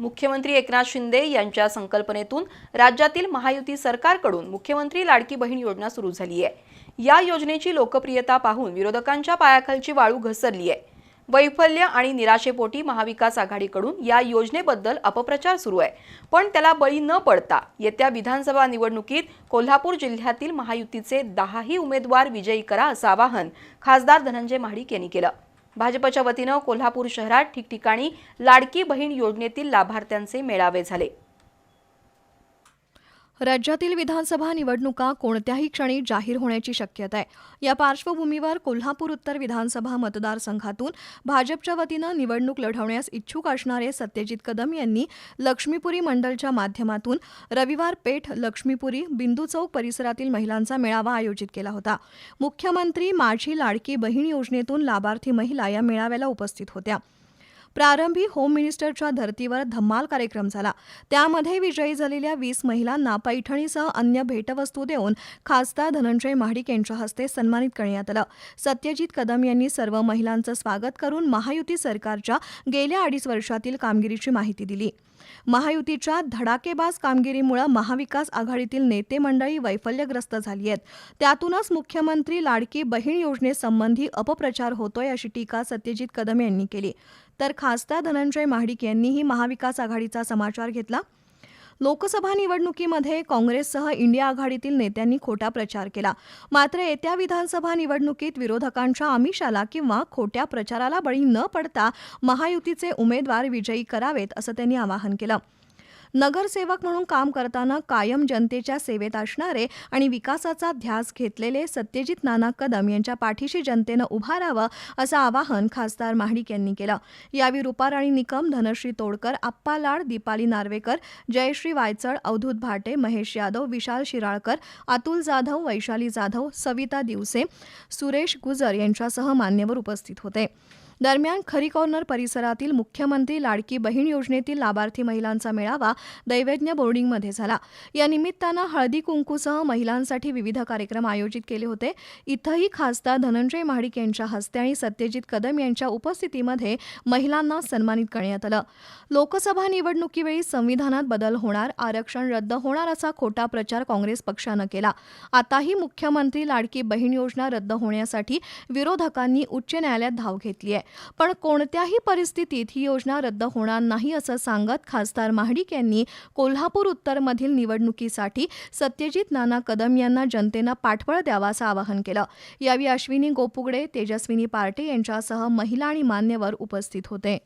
मुख्यमंत्री एकनाथ शिंदे यांच्या संकल्पनेतून राज्यातील महायुती सरकारकडून मुख्यमंत्री लाडकी बहीण योजना सुरू झाली आहे. या योजनेची लोकप्रियता पाहून विरोधकांच्या पायाखालची वाळू घसरली आहे. वैफल्य आणि निराशेपोटी महाविकास आघाडीकडून या योजनेबद्दल अपप्रचार सुरू आहे. पण त्याला बळी न पडता येत्या विधानसभा निवडणुकीत कोल्हापूर जिल्ह्यातील महायुतीचे दहाही उमेदवार विजयी करा असं आवाहन खासदार धनंजय महाडिक यांनी केलं. भाजपच्या वतीनं कोल्हापूर शहरात ठिकठिकाणी लाडकी बहीण योजनेतील लाभार्थ्यांचे मेळावे झाले. राज्यातील विधानसभा निवडणुका कोणत्याही क्षणी जाहीर होण्याची शक्यता आहे या पार्श्वभूमीवर कोल्हापूर उत्तर विधानसभा मतदारसंघातून भाजपच्या वतीनं निवडणूक लढवण्यास इच्छुक असणारे सत्यजित कदम यांनी लक्ष्मीपुरी मंडलच्या माध्यमातून रविवार पेठ लक्ष्मीपुरी बिंदू चौक परिसरातील महिलांचा मेळावा आयोजित केला होता. मुख्यमंत्री माझी लाडकी बहीण योजनेतून लाभार्थी महिला या मेळाव्याला उपस्थित होत्या. प्रारंभी होम मिनिस्टरच्या धर्तीवर धम्माल कार्यक्रम झाला. त्यामध्ये विजयी झालेल्या वीस महिलांना पैठणीसह अन्य भेटवस्तू देऊन खासदार धनंजय महाडिक यांच्या हस्ते सन्मानित करण्यात आलं. सत्यजित कदम यांनी सर्व महिलांचं स्वागत करून महायुती सरकारच्या गेल्या अडीच वर्षातील कामगिरीची माहिती दिली. महायुतीच्या धडाकेबाज कामगिरीमुळे महाविकास आघाडीतील नेते मंडळी वैफल्यग्रस्त झाली आहेत. त्यातूनच मुख्यमंत्री लाडकी बहीण योजनेसंबंधी अपप्रचार होतोय अशी टीका सत्यजित कदम यांनी केली. तर खासदार धनंजय महाडिक यांनीही महाविकास आघाडीचा समाचार घेतला. लोकसभा निवडणुकीमध्ये काँग्रेससह इंडिया आघाडीतील नेत्यांनी खोटा प्रचार केला. मात्र येत्या विधानसभा निवडणुकीत विरोधकांच्या आमिषाला किंवा खोट्या प्रचाराला बळी न पडता महायुतीचे उमेदवार विजयी करावेत असं त्यांनी आवाहन केलं. नगरसेवक म्हणून काम करताना कायम जनतेच्या सेवेत असणारे आणि विकासाचा ध्यास घेतलेले सत्यजित नाना कदम यांच्या पाठीशी जनतेनं उभा राहावं असं आवाहन खासदार महाडिक यांनी केलं. यावेळी रुपाराणी निकम धनश्री तोडकर आप्पा लाड दीपाली नार्वेकर जयश्री वायचळ अवधूत भाटे महेश यादव विशाल शिराळकर अतुल जाधव वैशाली जाधव सविता दिवसे सुरेश गुजर यांच्यासह मान्यवर उपस्थित होते. दरम्यान खरी कॉर्नर परिसरातील मुख्यमंत्री लाडकी बहीण योजनेतील लाभार्थी महिलांचा मेळावा दैवज्ञ बोर्डिंगमध्ये झाला. या निमित्तानं हळदी कुंकूसह महिलांसाठी विविध कार्यक्रम आयोजित केले होते. इथंही खासदार धनंजय महाडिक यांच्या हस्ते आणि सत्यजित कदम यांच्या उपस्थितीमध्ये महिलांना सन्मानित करण्यात आलं. लोकसभा निवडणुकीवेळी संविधानात बदल होणार आरक्षण रद्द होणार असा खोटा प्रचार काँग्रेस पक्षानं केला. आताही मुख्यमंत्री लाडकी बहीण योजना रद्द होण्यासाठी विरोधकांनी उच्च न्यायालयात धाव घेतली आहे पण कोणत्याही परिस्थितीत ही योजना रद्द होणार नाही असं सांगत खासदार महाडिक यांनी कोल्हापूर उत्तरमधील निवडणुकीसाठी सत्यजित नाना कदम यांना जनतेनं पाठबळ द्यावा असं आवाहन केलं. यावेळी अश्विनी गोपुगडे तेजस्विनी पार्टे यांच्यासह महिला आणि मान्यवर उपस्थित होते.